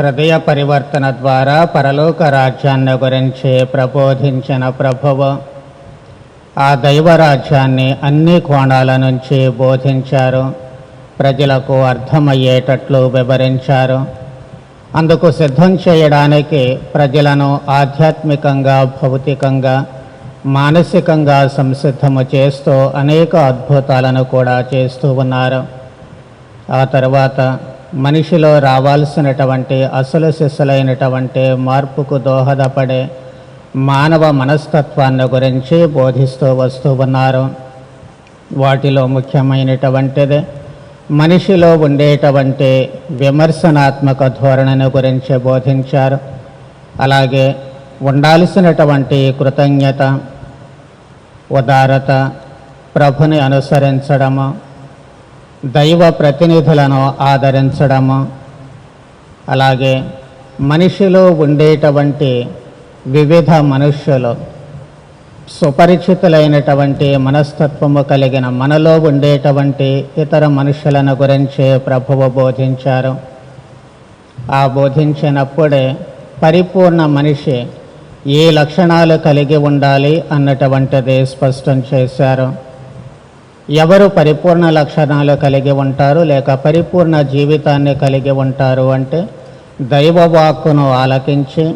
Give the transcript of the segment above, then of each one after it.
హృదయ పరివర్తన ద్వారా పరలోక రాజ్యాన్ని గురించి ప్రబోధించిన ప్రభువు. ఆ దైవరాజ్యాన్ని అన్ని కోణాల నుంచి బోధించారు. ప్రజలకు అర్థమయ్యేటట్లు వివరించారు. అందుకు సిద్ధం చేయడానికి ప్రజలను ఆధ్యాత్మికంగా భౌతికంగా మానసికంగా సంసిద్ధము చేస్తూ అనేక అద్భుతాలను కూడా చేస్తూ ఉన్నారు. ఆ తర్వాత మనిషిలో రావాల్సినటువంటి అసలు సిసలైనటువంటి మార్పుకు దోహదపడే మానవ మనస్తత్వాన్ని గురించి బోధిస్తూ వస్తూ ఉన్నారు. వాటిలో ముఖ్యమైనటువంటిది మనిషిలో ఉండేటువంటి విమర్శనాత్మక ధోరణిని గురించి బోధించారు. అలాగే ఉండాల్సినటువంటి కృతజ్ఞత ఉదారత ప్రభుని అనుసరించడము దైవ ప్రతినిధులను ఆదరించడము అలాగే మనిషిలో ఉండేటువంటి వివిధ మనుష్యులు సుపరిచితులైనటువంటి మనస్తత్వము కలిగిన మనలో ఉండేటువంటి ఇతర మనుషులను గురించి ప్రభువు బోధించారు. ఆ బోధించినప్పుడే పరిపూర్ణ మనిషి ఏ లక్షణాలు కలిగి ఉండాలి అన్నటువంటిది స్పష్టం చేశారు. ఎవరు పరిపూర్ణ లక్షణాలు కలిగి ఉంటారు లేక పరిపూర్ణ జీవితాన్ని కలిగి ఉంటారు అంటే దైవవాక్కును ఆలకించి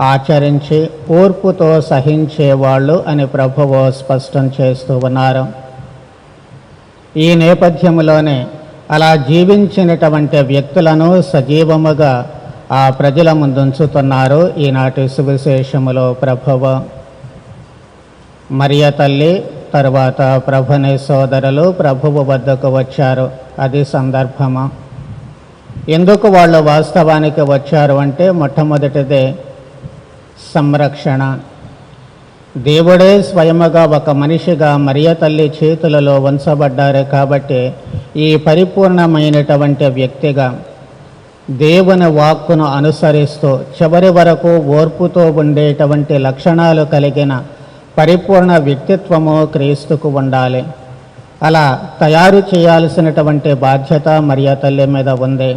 ఆచరించి ఓర్పుతో సహించేవాళ్ళు అని ప్రభువు స్పష్టం చేస్తూ ఉన్నారు. ఈ నేపథ్యంలోనే అలా జీవించినటువంటి వ్యక్తులను సజీవముగా ఆ ప్రజల ముందుంచుతున్నారు ఈనాటి సువిశేషములో ప్రభువ. మరియ తల్లి తర్వాత ప్రభుని సోదరులు ప్రభువు వద్దకు వచ్చారు. అది సందర్భము? ఎందుకు వాళ్ళు వాస్తవానికి వచ్చారు అంటే మొట్టమొదటిదే సంరక్షణ. దేవుడే స్వయముగా ఒక మనిషిగా మరియ తల్లి చేతులలో వంచబడ్డారు కాబట్టి ఈ పరిపూర్ణమైనటువంటి వ్యక్తిగా దేవుని వాక్కును అనుసరిస్తూ చివరి వరకు ఓర్పుతో ఉండేటువంటి లక్షణాలు కలిగిన పరిపూర్ణ వ్యక్తిత్వము క్రీస్తుకు ఉండాలి. అలా తయారు చేయాల్సినటువంటి బాధ్యత మరియా తల్లి మీద ఉంది.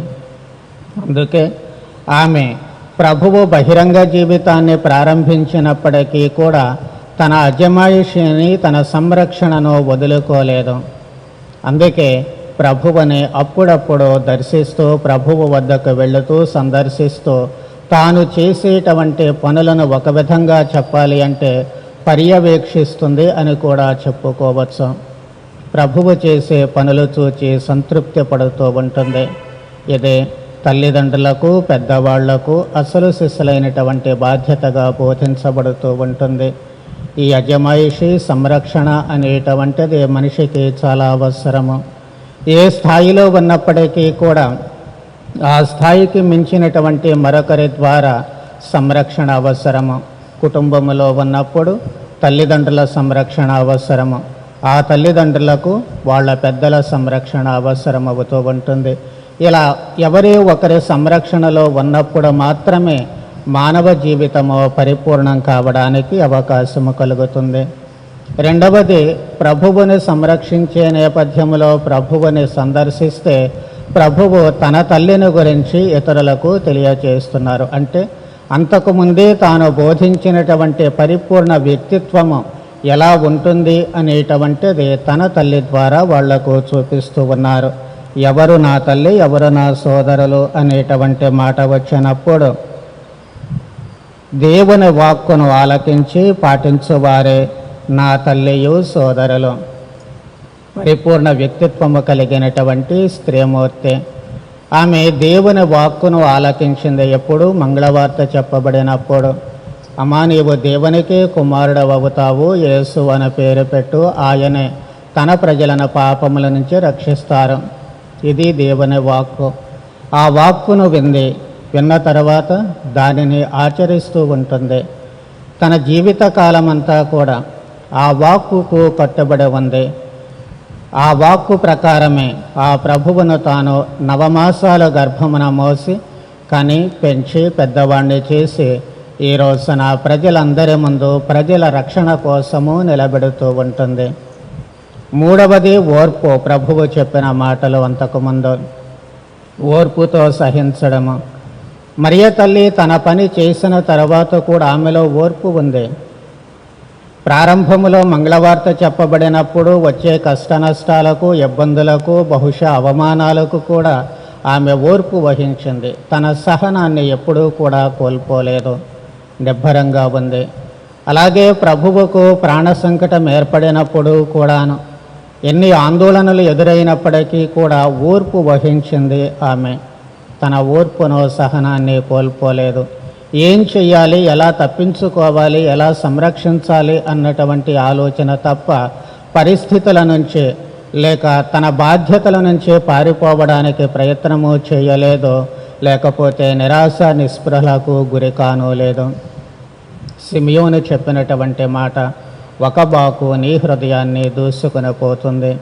అందుకే ఆమె ప్రభువు బహిరంగ జీవితాన్ని ప్రారంభించినప్పటికీ కూడా తన అజమాయిషిని తన సంరక్షణను వదులుకోలేదు. అందుకే ప్రభువుని అప్పుడప్పుడు దర్శిస్తూ ప్రభువు వద్దకు వెళుతూ సందర్శిస్తూ తాను చేసేటువంటి పనులను ఒక విధంగా చెప్పాలి అంటే పర్యవేక్షిస్తుంది అని కూడా చెప్పుకోవచ్చు. ప్రభువు చేసే పనులు చూచి సంతృప్తి పడుతూ ఉంటుంది. ఇది తల్లిదండ్రులకు పెద్దవాళ్ళకు అసలు శిశులైనటువంటి బాధ్యతగా బోధించబడుతూ ఉంటుంది. ఈ అజమాయిషి సంరక్షణ అనేటువంటిది మనిషికి చాలా అవసరము. ఏ స్థాయిలో ఉన్నప్పటికీ కూడా ఆ స్థాయికి మించినటువంటి మరొకరి ద్వారా సంరక్షణ అవసరము. కుటుంబంలో ఉన్నప్పుడు తల్లిదండ్రుల సంరక్షణ అవసరము. ఆ తల్లిదండ్రులకు వాళ్ళ పెద్దల సంరక్షణ అవసరం అవుతూ ఉంటుంది. ఇలా ఎవరే ఒకరి సంరక్షణలో ఉన్నప్పుడు మాత్రమే మానవ జీవితము పరిపూర్ణం కావడానికి అవకాశము కలుగుతుంది. రెండవది ప్రభువుని సంరక్షించే నేపథ్యంలో ప్రభువుని సందర్శిస్తే ప్రభువు తన తల్లిని గురించి ఇతరులకు తెలియచేస్తున్నారు. అంటే అంతకుముందే తాను బోధించినటువంటి పరిపూర్ణ వ్యక్తిత్వము ఎలా ఉంటుంది అనేటువంటిది తన తల్లి ద్వారా వాళ్ళకు చూపిస్తూ ఉన్నారు. ఎవరు నా తల్లి ఎవరు నా సోదరులు అనేటువంటి మాట వచ్చినప్పుడు దేవుని వాక్కును ఆలకించి పాటించువారే నా తల్లియు సోదరులు. పరిపూర్ణ వ్యక్తిత్వము కలిగినటువంటి స్త్రీమూర్తి. ఆమె దేవుని వాక్కును ఆలకించింది. ఎప్పుడు? మంగళవార్త చెప్పబడినప్పుడు. అమ్మా నీవు దేవునికి కుమారుడవవుతావు. యేసు అని పేరు పెట్టు. ఆయనే తన ప్రజలను పాపముల నుంచి రక్షిస్తారు. ఇది దేవుని వాక్కు. ఆ వాక్కును వింది. విన్న తర్వాత దానిని ఆచరిస్తూ ఉంటుంది. తన జీవిత కాలమంతా కూడా ఆ వాక్కుకు కట్టుబడి ఉంది. ఆ వాక్కు ప్రకారమే ఆ ప్రభువును తాను నవమాసాల గర్భమున మోసి కని పెంచి పెద్దవాణ్ణి చేసి ఈ రోజున ప్రజలందరి ముందు ప్రజల రక్షణ కోసము నిలబెడుతూ ఉంటుంది. మూడవది ఓర్పు. ప్రభువు చెప్పిన మాటలు అంతకుముందు ఓర్పుతో సహించడము. మరియ తల్లి తన పని చేసిన తర్వాత కూడా ఆమెలో ఓర్పు ఉంది. ప్రారంభములో మంగళవార్త చెప్పబడినప్పుడు వచ్చే కష్ట నష్టాలకు ఇబ్బందులకు బహుశా అవమానాలకు కూడా ఆమె ఓర్పు వహించింది. తన సహనాన్ని ఎప్పుడూ కూడా కోల్పోలేదు. నిబ్బరంగా ఉంది. అలాగే ప్రభువుకు ప్రాణ సంకటం ఏర్పడినప్పుడు కూడాను ఎన్ని ఆందోళనలు ఎదురైనప్పటికీ కూడా ఓర్పు వహించింది ఆమె. తన ఓర్పును సహనాన్ని కోల్పోలేదు. ఏం చేయాలి ఎలా తప్పించుకోవాలి ఎలా సంరక్షించాలి అన్నటువంటి ఆలోచన తప్ప పరిస్థితుల నుంచి లేక తన బాధ్యతల నుంచి పారిపోవడానికి ప్రయత్నము చేయలేదు. లేకపోతే నిరాశ నిస్పృహలకు గురి లేదో. సిమియోని సిమియోను చెప్పినటువంటి మాట ఒక బాకు నీ హృదయాన్ని దూసుకుని పోతుంది.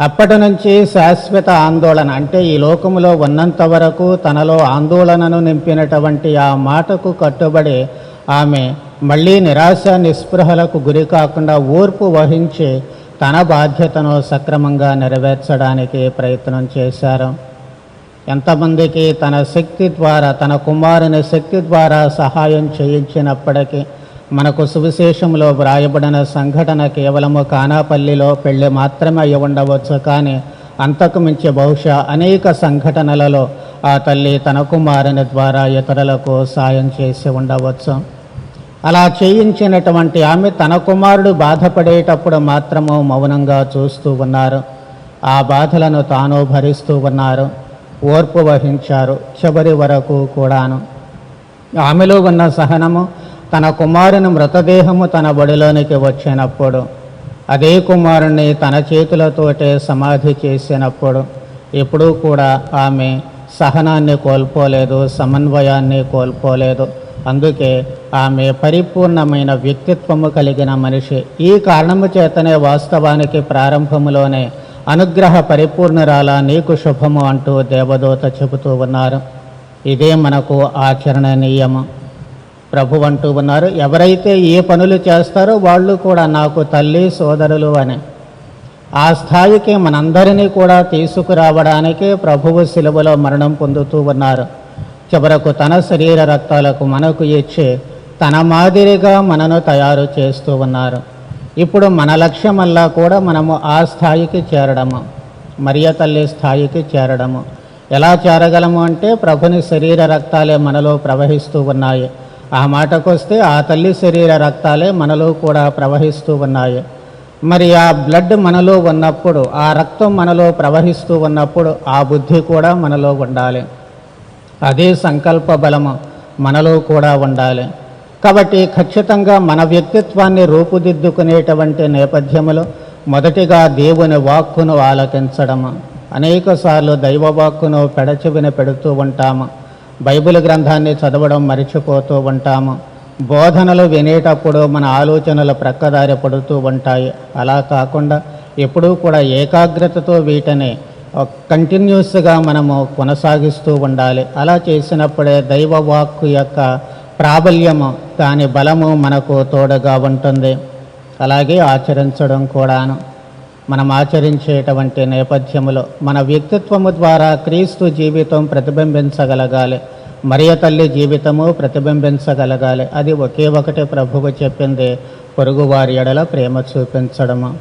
అప్పటి నుంచి శాశ్వత ఆందోళన అంటే ఈ లోకములో ఉన్నంత వరకు తనలో ఆందోళనను నింపినటువంటి ఆ మాటకు కట్టుబడి ఆమె మళ్ళీ నిరాశ నిస్పృహలకు గురి కాకుండా ఓర్పు వహించి తన బాధ్యతను సక్రమంగా నెరవేర్చడానికి ప్రయత్నం చేశారు. ఎంతమందికి తన శక్తి ద్వారా తన కుమారుని శక్తి ద్వారా సహాయం చేయించినప్పటికీ మనకు సువిశేషంలో వ్రాయబడిన సంఘటన కేవలము కానాపల్లిలో పెళ్ళి మాత్రమే అయి ఉండవచ్చు కానీ అంతకు మించి బహుశా అనేక సంఘటనలలో ఆ తల్లి తన కుమారుని ద్వారా ఇతరులకు సాయం చేసి ఉండవచ్చు. అలా చేయించినటువంటి ఆమె తన కుమారుడు బాధపడేటప్పుడు మాత్రము మౌనంగా చూస్తూ ఉన్నారు. ఆ బాధలను తాను భరిస్తూ ఉన్నారు. ఓర్పు వహించారు. చివరి వరకు కూడాను. ఆమెలో ఉన్న సహనము తన కుమారుని మృతదేహము తన బడిలోనికి వచ్చినప్పుడు అదే కుమారుణ్ణి తన చేతులతోటే సమాధి చేసినప్పుడు ఎప్పుడూ కూడా ఆమె సహనాన్ని కోల్పోలేదు సమన్వయాన్ని కోల్పోలేదు. అందుకే ఆమె పరిపూర్ణమైన వ్యక్తిత్వము కలిగిన మనిషి. ఈ కారణము చేతనే వాస్తవానికి ప్రారంభములోనే అనుగ్రహ పరిపూర్ణరాల నీకు శుభము అంటూ దేవదూత చెబుతూ ఉన్నారు. ఇదే మనకు ఆచరణనీయము ప్రభు అంటూ ఉన్నారు ఎవరైతే ఏ పనులు చేస్తారో వాళ్ళు కూడా నాకు తల్లి సోదరులు అని. ఆ స్థాయికి మనందరినీ కూడా తీసుకురావడానికి ప్రభువు శిలువలో మరణం పొందుతూ ఉన్నారు. చివరకు తన శరీర రక్తాలకు మనకు ఇచ్చి తన మాదిరిగా మనను తయారు చేస్తూ ఉన్నారు. ఇప్పుడు మన లక్ష్యమల్లా కూడా మనము ఆ స్థాయికి చేరడము మరియ తల్లి స్థాయికి చేరడము. ఎలా చేరగలము అంటే ప్రభుని శరీర రక్తాలే మనలో ప్రవహిస్తూ ఉన్నాయి. ఆ మాటకొస్తే ఆ తల్లి శరీర రక్తాలే మనలో కూడా ప్రవహిస్తూ ఉన్నాయి. మరి ఆ బ్లడ్ మనలో ఉన్నప్పుడు ఆ రక్తం మనలో ప్రవహిస్తూ ఉన్నప్పుడు ఆ బుద్ధి కూడా మనలో ఉండాలి. అదే సంకల్ప బలము మనలో కూడా ఉండాలి. కాబట్టి ఖచ్చితంగా మన వ్యక్తిత్వాన్ని రూపుదిద్దుకునేటువంటి నేపథ్యములు మొదటిగా దేవుని వాక్కును ఆలకించడము. అనేకసార్లు దైవ వాక్కును పెడచెవిన పెడుతూ ఉంటాము. బైబిల్ గ్రంథాన్ని చదవడం మరిచిపోతూ ఉంటాము. బోధనలు వినేటప్పుడు మన ఆలోచనలు ప్రక్కదారి పడుతూ ఉంటాయి. అలా కాకుండా ఎప్పుడూ కూడా ఏకాగ్రతతో వీటిని కంటిన్యూస్గా మనము కొనసాగిస్తూ ఉండాలి. అలా చేసినప్పుడే దైవ వాక్కు యొక్క ప్రాబల్యము దాని బలము మనకు తోడుగా ఉంటుంది. అలాగే ఆచరించడం కూడాను. మనం ఆచరించేటువంటి నేపథ్యములో మన వ్యక్తిత్వము ద్వారా క్రీస్తు జీవితం ప్రతిబింబించగలగాలి. మరియ తల్లి జీవితము ప్రతిబింబించగలగాలి. అది ఒకే ఒకటి ప్రభువు చెప్పింది. పొరుగువారి ఎడల ప్రేమ చూపించడము.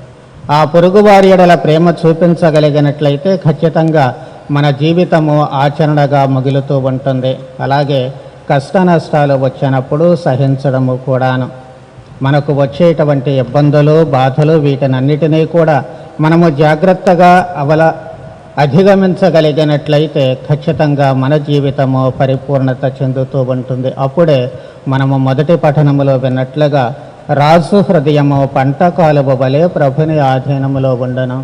ఆ పొరుగువారి ఎడల ప్రేమ చూపించగలిగినట్లయితే ఖచ్చితంగా మన జీవితము ఆచరణగా మిగులుతూ ఉంటుంది. అలాగే కష్ట నష్టాలు వచ్చినప్పుడు సహించడము కూడాను. మనకు వచ్చేటువంటి ఇబ్బందులు బాధలు వీటినన్నిటినీ కూడా మనము జాగ్రత్తగా అవల అధిగమించగలిగినట్లయితే ఖచ్చితంగా మన జీవితము పరిపూర్ణత చెందుతూ ఉంటుంది. అప్పుడే మనము మొదటి పఠనములో విన్నట్లుగా రాజు హృదయము పంట కాలువ వలె ప్రభుని ఆధీనములో ఉండను.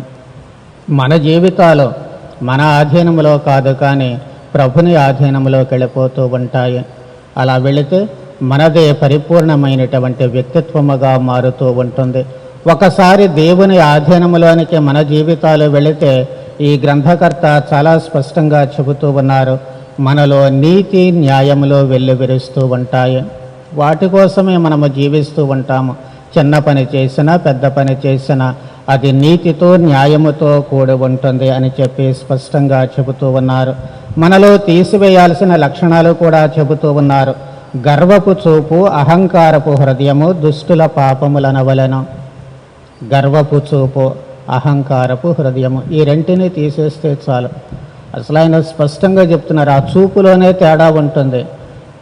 మన జీవితాలు మన ఆధీనములో కాదు కానీ ప్రభుని ఆధీనములోకి వెళ్ళిపోతూ ఉంటాయి. అలా వెళితే మనదే పరిపూర్ణమైనటువంటి వ్యక్తిత్వముగా మారుతూ ఉంటుంది. ఒకసారి దేవుని ఆధీనములోనికి మన జీవితాలు వెళితే ఈ గ్రంథకర్త చాలా స్పష్టంగా చెబుతూ ఉన్నారు. మనలో నీతి న్యాయములో వెల్లువిరుస్తూ ఉంటాయి. వాటి కోసమే మనము జీవిస్తూ ఉంటాము. చిన్న పని చేసినా పెద్ద పని చేసినా అది నీతితో న్యాయముతో కూడి ఉంటుంది అని చెప్పి స్పష్టంగా చెబుతూ ఉన్నారు. మనలో తీసివేయాల్సిన లక్షణాలు కూడా చెబుతూ ఉన్నారు. గర్వపు చూపు అహంకారపు హృదయము దుష్టుల పాపములనవలెను గర్వపు చూపు అహంకారపు హృదయము ఈ రెంటిని తీసేస్తే చాలు. అసలు ఆయన స్పష్టంగా చెప్తున్నారు ఆ చూపులోనే తేడా ఉంటుంది.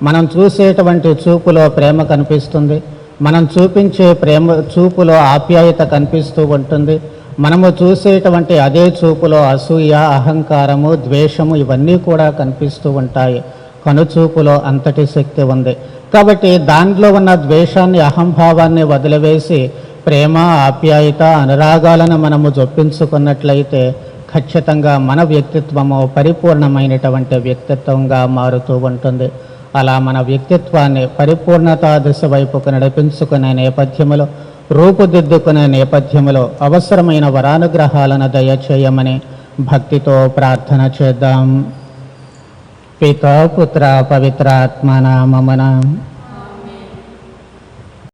మనం చూసేటువంటి చూపులో ప్రేమ కనిపిస్తుంది. మనం చూపించే ప్రేమ చూపులో ఆప్యాయత కనిపిస్తూ ఉంటుంది. మనము చూసేటువంటి అదే చూపులో అసూయ అహంకారము ద్వేషము ఇవన్నీ కూడా కనిపిస్తూ ఉంటాయి. కనుచూపులో అంతటి శక్తి ఉంది. కాబట్టి దాంట్లో ఉన్న ద్వేషాన్ని అహంభావాన్ని వదిలివేసి ప్రేమ ఆప్యాయత అనురాగాలను మనము జొప్పించుకున్నట్లయితే ఖచ్చితంగా మన వ్యక్తిత్వము పరిపూర్ణమైనటువంటి వ్యక్తిత్వంగా మారుతూ ఉంటుంది. అలా మన వ్యక్తిత్వాన్ని పరిపూర్ణత దిశ వైపుకు నడిపించుకునే నేపథ్యములో రూపుదిద్దుకునే నేపథ్యములో అవసరమైన వరానుగ్రహాలను దయచేయమని భక్తితో ప్రార్థన చేద్దాం. पिता पुत्रा पवित्रात्मना मम नाम।